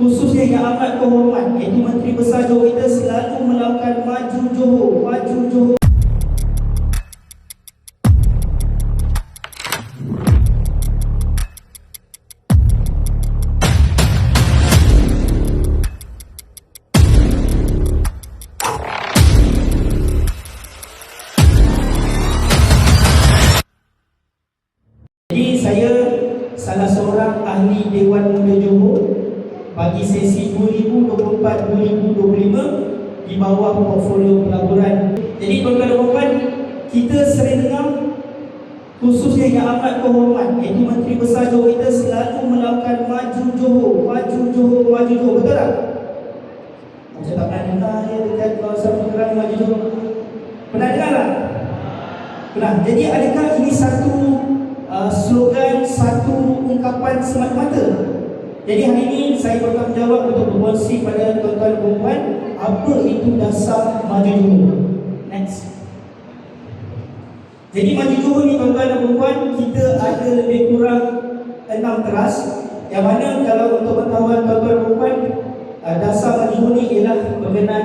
khususnya yang amat kehormat iaitu Menteri Besar Johor kita selalu melakukan maju Johor, maju Johor. Jadi saya salah seorang ahli Dewan Muda Johor bagi sesi 2024-2025 di bawah portfolio pelaburan. Jadi tuan-tuan dan puan, kita sering dengar khususnya yang amat kehormat iaitu Menteri Besar Johor kita selalu melakukan maju Johor, maju Johor, maju Johor. Betul tak? Macam tak pernah dengar dia dekat kawasan pergerakan maju Johor. Pernah dengar tak? Pernah. Jadi adakah ini satu uh, slogan, satu ungkapan semata-mata? Jadi hari ini saya bertanggungjawab untuk berkongsi pada tuan-tuan dan puan apa itu dasar maju Johor. Next. Jadi maju Johor ni tuan-tuan dan puan kita ada lebih kurang enam teras yang mana kalau untuk pengetahuan tuan-tuan dan puan uh, dasar maju Johor ni ialah berkenaan